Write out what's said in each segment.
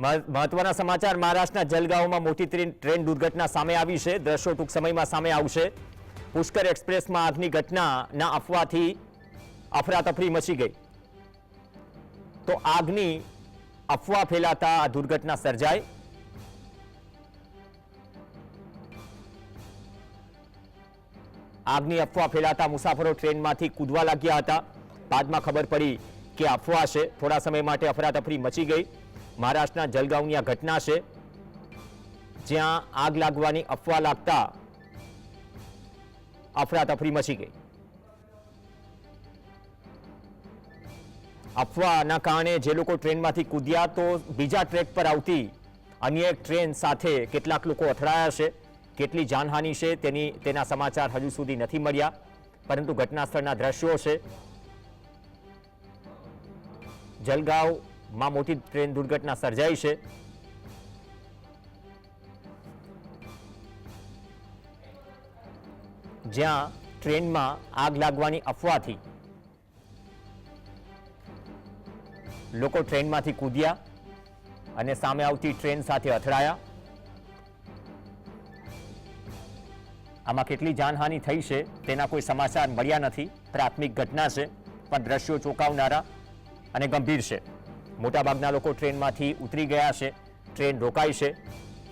મહ- મહત્વના સમાચાર મહારાષ્ટ્રના જલગાંવમાં મોટી ટ્રેન દુર્ઘટના સામે આવી છે. દ્રશ્યો ટૂંક સમયમાં સામે આવશે. પુષ્કર એક્સપ્રેસમાં આગની ઘટનાના અફવાથી અફરાતફરી મચી ગઈ. તો આગની અફવા ફેલાતા આ દુર્ઘટના સર્જાઈ આગની અફવા ફેલાતા મુસાફરો ટ્રેનમાંથી કૂદવા લાગ્યા હતા. બાદમાં ખબર પડી કે અફવા છે. થોડા સમય માટે અફરાતફરી મચી ગઈ. મહારાષ્ટ્રના જલગાંવની આ ઘટના છે, જ્યાં આગ લાગવાની અફવા લાગતા અફરાતફરી મચી ગઈ. અફવાના કારણે જે લોકો ટ્રેનમાંથી કૂદ્યા તો બીજા ટ્રેક પર આવતી અન્ય એક ટ્રેન સાથે કેટલાક લોકો અથડાયા છે, કેટલી જાનહાનિ છે તેની, તેના સમાચાર હજુ સુધી નથી મળ્યા, પરંતુ ઘટના સ્થળના દ્રશ્યો છે. જલગાંવમાં મોટી ટ્રેન દુર્ઘટના સર્જાઈ છે. જ્યાં ટ્રેનમાં આગ લાગવાની અફવાથી લોકો ટ્રેનમાંથી કૂદ્યા અને સામે આવતી ટ્રેન સાથે અથડાયા. આમાં કેટલી જાનહાનિ થઈ છે તેના કોઈ સમાચાર મળ્યા નથી. પ્રાથમિક ઘટના છે, પણ દ્રશ્યો ચોંકાવનારા અને ગંભીર છે. મોટાભાગના લોકો ટ્રેનમાંથી ઉતરી ગયા છે. ટ્રેન રોકાઈ છે.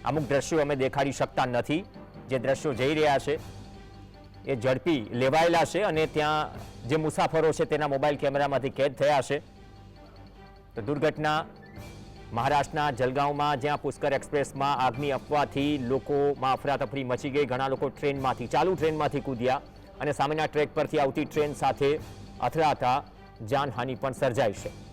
અમુક દ્રશ્યો અમે દેખાડી શકતા નથી. જે દ્રશ્યો જઈ રહ્યા છે એ ઝડપી લેવાયેલા છે અને ત્યાં જે મુસાફરો છે તેના મોબાઈલ કેમેરામાંથી કેદ થયા છે. તો દુર્ઘટના મહારાષ્ટ્રના જલગાંવમાં જ્યાં પુષ્કર એક્સપ્રેસમાં આગની અફવાથી લોકોમાં અફરાતફરી મચી ગઈ. ઘણા લોકો ટ્રેનમાંથી, ચાલુ ટ્રેનમાંથી કૂદ્યા અને સામેના ટ્રેક પરથી આવતી ટ્રેન સાથે અથડાતા જાનહાનિ પણ સર્જાઈ છે.